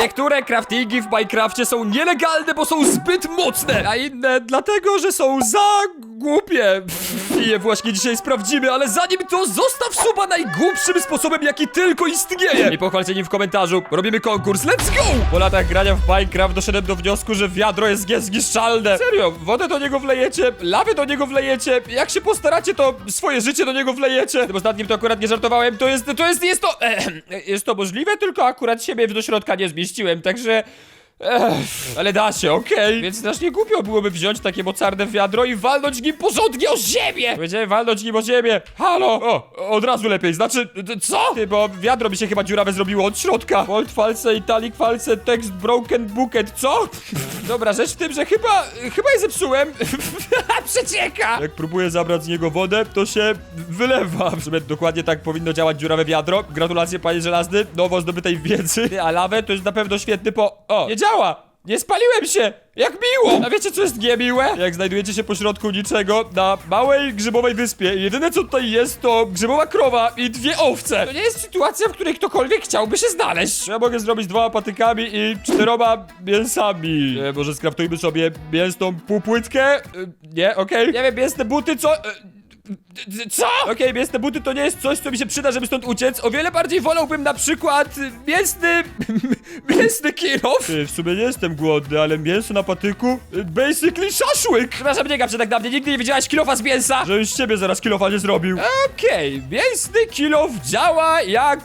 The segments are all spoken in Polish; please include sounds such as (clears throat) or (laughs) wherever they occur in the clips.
Niektóre craftingi w Minecrafcie są nielegalne, bo są zbyt mocne, a inne dlatego, że są za głupie. I je właśnie dzisiaj sprawdzimy, ale zanim to zostaw suba najgłupszym sposobem, jaki tylko istnieje. I pochwalcie nim w komentarzu. Robimy konkurs, let's go! Po latach grania w Minecraft doszedłem do wniosku, że wiadro jest niezniszczalne. Serio, wodę do niego wlejecie, lawę do niego wlejecie, jak się postaracie, to swoje życie do niego wlejecie. Tym ostatnim to akurat nie żartowałem, to jest, to jest, jest to, (clears throat) jest to możliwe, tylko akurat siebie do środka nie zmieściłem, także... Ech, ale da się, okej. Więc też nie głupio byłoby wziąć takie mocarne wiadro i walnąć nim porządnie o ziemię. Powiedziałem walnąć nim o ziemię. Halo! O, od razu lepiej. Znaczy, d- co? Ty, bo wiadro mi się chyba dziurawe zrobiło od środka. Bold false, italic false, text broken bucket. Co? Dobra, rzecz w tym, że chyba, chyba je zepsułem. (laughs) Przecieka! Jak próbuję zabrać z niego wodę, to się wylewa. W sumie dokładnie tak powinno działać dziurawe wiadro. Gratulacje, panie żelazny, nowo zdobytej wiedzy. Ty, A lawę to jest na pewno świetny po... O, nie działa! Nie spaliłem się! Jak miło! A wiecie co jest niemiłe? Jak znajdujecie się pośrodku niczego na małej grzybowej wyspie i jedyne co tutaj jest to grzybowa krowa i dwie owce. To nie jest sytuacja, w której ktokolwiek chciałby się znaleźć. Ja mogę zrobić dwoma patykami i czteroma mięsami. E, może skraftujmy sobie mięsną półpłytkę? E, nie, okej. Nie wiem, mięsne buty, co... Co? Okej, mięsne buty to nie jest coś, co mi się przyda, żeby stąd uciec. O wiele bardziej wolałbym na przykład y, mięsny... (laughs) mięsny kirow. Ty, w sumie nie jestem głodny, ale mięso na patyku... y, Basically szaszłyk. Przepraszam, nie gap się tak na mnie. Nigdy nie widziałaś kilofa z mięsa. Że już z ciebie zaraz kilofa nie zrobił. Okej, mięsny kilof działa jak...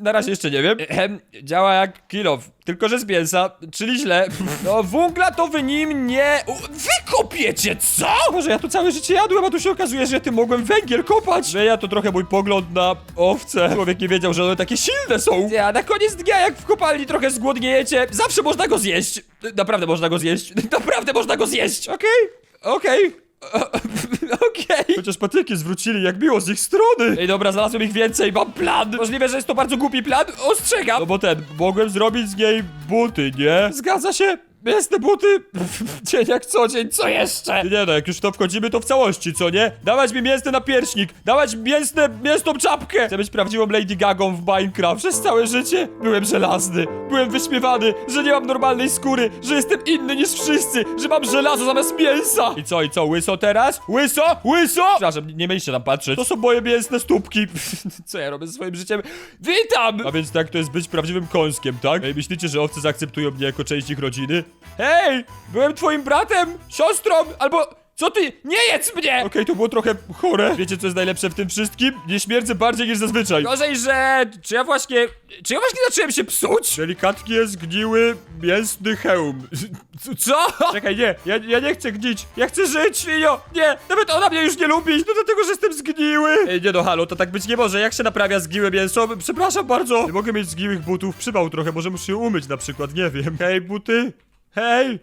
Na razie jeszcze nie wiem. Ehem, (laughs) działa jak kilof. Tylko, że z mięsa, czyli źle. No, wungla to wy nim nie... U, Wy kopiecie, co? Może ja tu całe życie jadłem, a tu się okazuje, że ja tym mogłem węgiel kopać. Zmienia to trochę mój pogląd na owce. Człowiek nie wiedział, że one takie silne są. A na koniec dnia, jak w kopalni trochę zgłodniejecie, zawsze można go zjeść. Naprawdę można go zjeść. (laughs) Naprawdę można go zjeść. Okej, okej. (laughs) Okej. Chociaż patyki zwrócili, jak miło z ich strony. Ej, dobra, znalazłem ich więcej, mam plan. Możliwe, że jest to bardzo głupi plan. Ostrzegam. No bo ten, mogłem zrobić z niej buty, nie? Zgadza się. Mięsne buty, (laughs) dzień jak co dzień, co jeszcze? Nie no, jak już to wchodzimy, to w całości, co nie? Dawać mi mięsny napierśnik, dawać mięsne, mięsną czapkę! Chcę być prawdziwą Lady Gagą w Minecraft. Przez całe życie byłem żelazny, byłem wyśmiewany, że nie mam normalnej skóry, że jestem inny niż wszyscy, że mam żelazo zamiast mięsa! I co, i co, łyso teraz? Łyso? Łyso? Przepraszam, nie mieliście tam patrzeć. To są moje mięsne stópki. (laughs) co ja robię ze swoim życiem? Witam! A więc tak to jest być prawdziwym kąskiem, tak? Ej, myślicie, że owce zaakceptują mnie jako część ich rodziny? Hej! Byłem twoim bratem, siostrą, albo... Co ty? Nie jedz mnie! Okej, to było trochę chore. Wiecie, co jest najlepsze w tym wszystkim? Nie śmierdzę bardziej niż zazwyczaj. Gorzej, że... Czy ja właśnie... Czy ja właśnie zacząłem się psuć? Delikatnie zgniły mięsny hełm. (laughs) Co? Czekaj, nie. Ja, ja nie chcę gnić. Ja chcę żyć, świnio. Nie, nawet ona mnie już nie lubi. No dlatego, że jestem zgniły. Ej, nie no, halo, to tak być nie może. Jak się naprawia zgniłe mięso? Przepraszam bardzo. Nie mogę mieć zgniłych butów. Przybał trochę, może muszę je umyć na przykład, nie wiem. Hej, buty. Hej!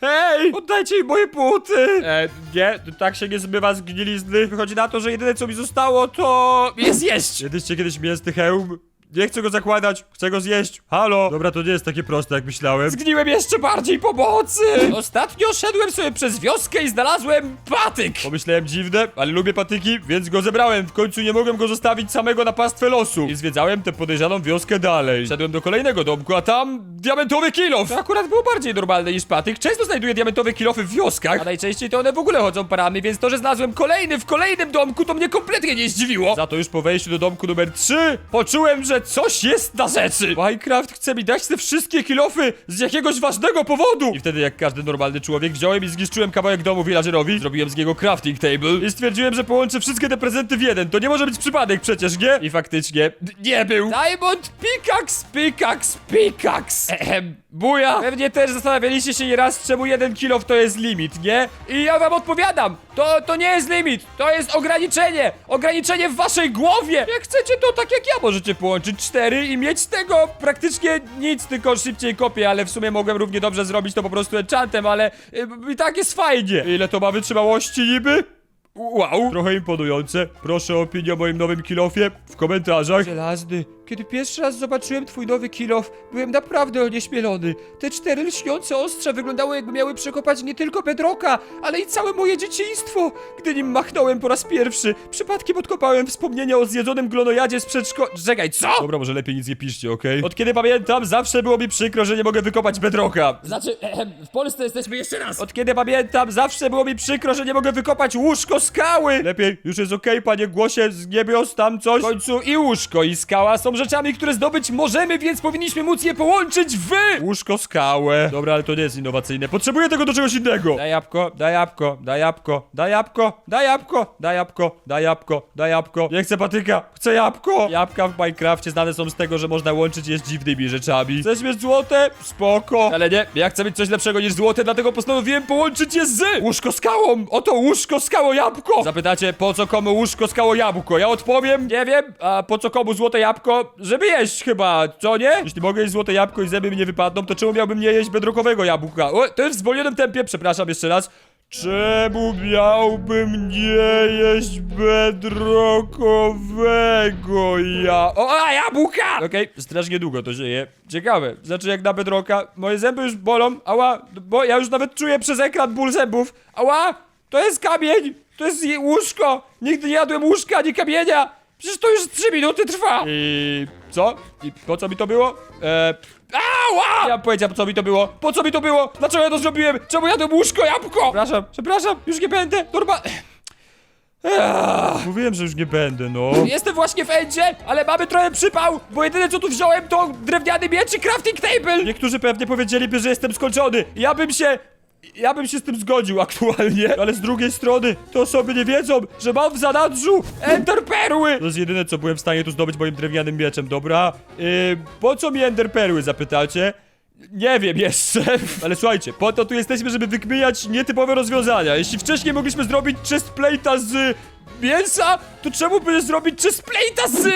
Hej! Oddajcie mi moje buty! E, nie, tak się nie zbywa zgnilizny. Wychodzi na to, że jedyne co mi zostało to... je zjeść! Jedliście kiedyś mięsny hełm? Nie chcę go zakładać, chcę go zjeść. Halo? Dobra, to nie jest takie proste, jak myślałem. Zgniłem jeszcze bardziej pomocy! Ostatnio szedłem sobie przez wioskę i znalazłem patyk! Pomyślałem dziwne, ale lubię patyki, więc go zebrałem. W końcu nie mogłem go zostawić samego na pastwę losu. I zwiedzałem tę podejrzaną wioskę dalej. Szedłem do kolejnego domku, a tam diamentowy kilof. To akurat było bardziej normalne niż patyk. Często znajduję diamentowe kilofy w wioskach, a najczęściej to one w ogóle chodzą parami, więc to, że znalazłem kolejny w kolejnym domku, to mnie kompletnie nie zdziwiło. Za to już po wejściu do domku numer 3 poczułem, że coś jest na rzeczy. Minecraft chce mi dać te wszystkie kilofy z jakiegoś ważnego powodu. I wtedy, jak każdy normalny człowiek, wziąłem i zniszczyłem kawałek domu villagerowi, zrobiłem z niego crafting table i stwierdziłem, że połączę wszystkie te prezenty w jeden. To nie może być przypadek przecież, nie? I faktycznie nie był. Diamond Pickaxe, Pickaxe, Pickaxe. Ehem, buja. Pewnie też zastanawialiście się nieraz, czemu jeden kilof to jest limit, nie? I ja wam odpowiadam. To, to nie jest limit, to jest ograniczenie. Ograniczenie w waszej głowie. Jak chcecie, to tak jak ja możecie połączyć cztery i mieć z tego praktycznie nic, tylko szybciej kopię, ale w sumie mogłem równie dobrze zrobić to po prostu enchantem, ale y, i tak jest fajnie. Ile to ma wytrzymałości niby? Wow, trochę imponujące. Proszę o opinię o moim nowym kilofie w komentarzach. Żelazny kiedy pierwszy raz zobaczyłem twój nowy kilof, byłem naprawdę onieśmielony. Te cztery lśniące ostrza wyglądały jakby miały przekopać nie tylko Bedroka, ale i całe moje dzieciństwo. Gdy nim machnąłem po raz pierwszy, przypadkiem odkopałem wspomnienia o zjedzonym glonojadzie z przedszkola. Czekaj, co? Dobra, może lepiej nic nie piszcie, okej? Od kiedy pamiętam, zawsze było mi przykro, że nie mogę wykopać Bedroka. Znaczy, ehem, w Polsce jesteśmy jeszcze raz. Od kiedy pamiętam, zawsze było mi przykro, że nie mogę wykopać łóżko skały! Lepiej, już jest okej, panie głosie z niebios, tam coś. W końcu i łóżko, i skała są rzeczami, które zdobyć możemy, więc powinniśmy móc je połączyć w łóżko skałę. Dobra, ale to nie jest innowacyjne. Potrzebuję tego do czegoś innego. Daj jabłko, daj jabłko, daj jabłko, daj jabłko, daj jabłko, daj jabłko, daj jabłko, daj jabłko. Nie chcę patyka, chcę jabłko. Jabłka w Minecrafcie znane są z tego, że można łączyć je z dziwnymi rzeczami. Chcesz mieć złote? Spoko. Ale nie, ja chcę mieć coś lepszego niż złote, dlatego postanowiłem połączyć je z łóżko skałą. Oto łóżko skało jabłko. Zapytacie, po co komu łóżko skało jabłko? Ja odpowiem, nie wiem, a po co komu złote jabłko? Żeby jeść chyba, co nie? Jeśli mogę jeść złote jabłko i zęby mi nie wypadną, to czemu miałbym nie jeść bedrockowego jabłka? O, to jest w zwolnionym tempie, przepraszam jeszcze raz. Czemu miałbym nie jeść bedrockowego ja... O, a, jabłka! Okej, strasznie długo to żyje. Ciekawe. Znaczy jak na bedrocka, moje zęby już bolą, ała, bo ja już nawet czuję przez ekran ból zębów. Ała, to jest kamień, to jest je- łóżko. Nigdy nie jadłem łóżka ani kamienia. Przecież to już 3 minuty trwa. I co? I po co mi to było? Eee... Ała! Ja powiedziałem, po co mi to było. Po co mi to było? Dlaczego ja to zrobiłem? Czemu jadłem łóżko, jabłko? Przepraszam, przepraszam, już nie będę. Norma... Ech, Mówiłem, że już nie będę, no. Jestem właśnie w endzie, ale mamy trochę przypał, bo jedyne co tu wziąłem to drewniany miecz i crafting table. Niektórzy pewnie powiedzieliby, że jestem skończony. Ja bym się... Ja bym się z tym zgodził aktualnie, ale z drugiej strony te osoby nie wiedzą, że mam w zanadrzu ender perły. To jest jedyne co byłem w stanie tu zdobyć moim drewnianym mieczem, dobra? Yy, po co mi ender perły, zapytacie? Nie wiem jeszcze, (laughs) ale słuchajcie, po to tu jesteśmy, żeby wykminiać nietypowe rozwiązania. Jeśli wcześniej mogliśmy zrobić chest plate'a z mięsa, to czemu by zrobić chest plate'a z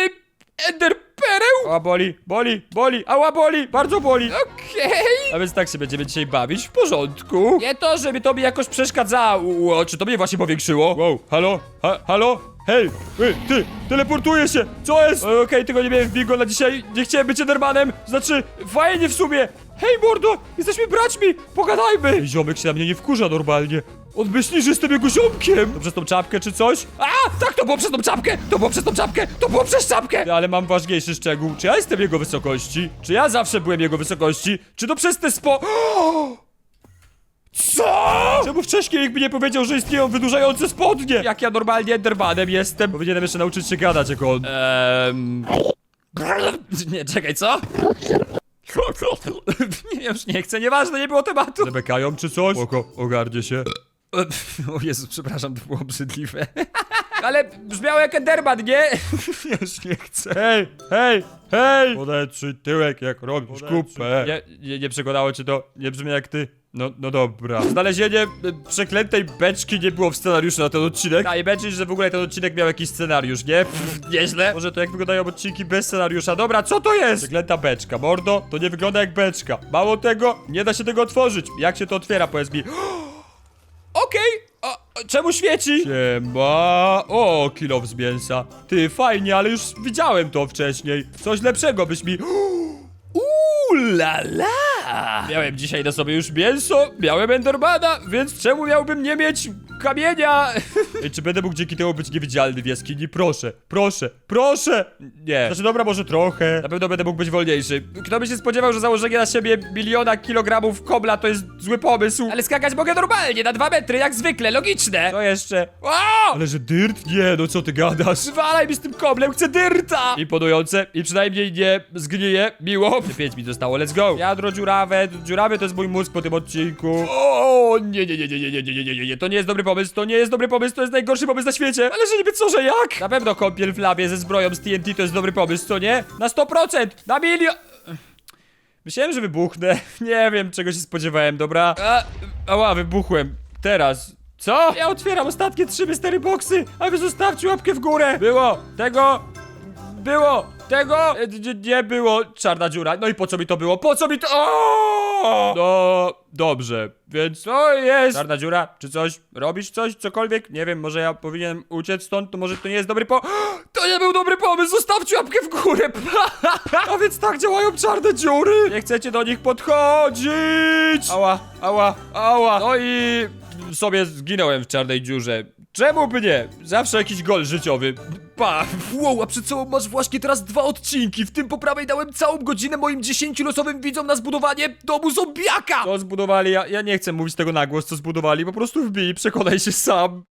ender pereł? Ała boli, boli, boli, ała boli, bardzo boli. Okej. A więc tak się będziemy dzisiaj bawić, w porządku. Nie to, żeby to mi jakoś przeszkadzało, czy to mnie właśnie powiększyło? Wow, halo, ha, halo? Hej, ej, ty, teleportuję się, co jest? E, Okej, tego nie miałem w bingo na dzisiaj, nie chciałem być Endermanem, znaczy, fajnie w sumie. Hej, mordo, jesteśmy braćmi, pogadajmy. Ej, ziomek się na mnie nie wkurza normalnie. On myśli, że jestem jego ziomkiem. To przez tą czapkę czy coś? A, tak, to było przez tą czapkę, to było przez tą czapkę, to było przez czapkę. Ale mam ważniejszy szczegół, czy ja jestem jego wysokości? Czy ja zawsze byłem jego wysokości? Czy to przez te spo... (gasps) Co? Czemu wcześniej nikt mi nie powiedział, że istnieją wydłużające spodnie? Jak ja normalnie Endermanem jestem? Powinienem jeszcze nauczyć się gadać jak on. Ehm... Nie, czekaj, co? (laughs) Nie, już nie chcę, nieważne, nie było tematu. Zabekają czy coś? Oko, ogarnie się. (laughs) O Jezu, przepraszam, to było obrzydliwe. (laughs) Ale brzmiało jak Enderman, nie? Już nie chcę. Hej, hej, hej! Podetrzyj tyłek jak robisz kupę. Nie, nie, nie przekonało cię to, nie brzmi jak ty. No, no dobra. Znalezienie y, przeklętej beczki nie było w scenariuszu na ten odcinek. A i beczki, że w ogóle ten odcinek miał jakiś scenariusz, nie? Pff, nieźle. Może to jak wyglądają odcinki bez scenariusza. Dobra, co to jest? Przeklęta beczka. Mordo, to nie wygląda jak beczka. Mało tego, nie da się tego otworzyć. Jak się to otwiera, powiedz mi. (gasps) Okej, a, a czemu świeci? Siema. O, kilo z mięsa. Ty, fajnie, ale już widziałem to wcześniej. Coś lepszego byś mi... (gasps) Uuu, la la! Miałem dzisiaj na sobie już mięso, miałem Endermana, więc czemu miałbym nie mieć kamienia? Ej, czy będę mógł dzięki temu być niewidzialny w jaskini? Proszę, proszę, proszę! Nie. Znaczy, dobra, może trochę. Na pewno będę mógł być wolniejszy. Kto by się spodziewał, że założenie na siebie miliona kilogramów kobla to jest zły pomysł? Ale skakać mogę normalnie, na dwa metry, jak zwykle, logiczne. Co jeszcze? O! Ale że dyrt? Nie, no co ty gadasz? Wywalaj mi z tym koblem, chcę dyrta! Imponujące i przynajmniej nie zgnije, miło. 5 mi zostało, let's go. Jadro dziurawe, dziurawy to jest mój mózg po tym odcinku. O, nie, nie, nie, nie, nie, nie, nie, nie, nie, nie, to nie jest dobry pomysł, to nie jest dobry pomysł, to jest najgorszy pomysł na świecie. Ale że niby co, że jak? Na pewno kąpiel w labie ze zbroją z TNT to jest dobry pomysł, co nie? Na 100%, na milion... Myślałem, że wybuchnę. (laughs) Nie wiem, czego się spodziewałem, dobra? A, ała, wybuchłem. Teraz. Co? Ja otwieram ostatnie trzy mystery boxy, a wy zostawcie łapkę w górę. Było. Tego. Było. Tego. E, d- Nie było. Czarna dziura. No i po co mi to było? Po co mi to? O! No, dobrze, więc to jest czarna dziura, czy coś, robisz coś, cokolwiek? Nie wiem, może ja powinienem uciec stąd, to może to nie jest dobry po... (gasps) To nie był dobry pomysł, zostawcie łapkę w górę! (laughs) A więc tak działają czarne dziury! Nie chcecie do nich podchodzić! Ała, ała, ała! No i sobie zginąłem w czarnej dziurze. Czemu by nie? Zawsze jakiś gol życiowy. Pa! Wow, a przed sobą masz właśnie teraz dwa odcinki. W tym po prawej dałem całą godzinę moim 10 losowym widzom na zbudowanie domu zombiaka! To zbudowali, ja, ja nie chcę mówić tego na głos, co zbudowali. Po prostu wbij, przekonaj się sam.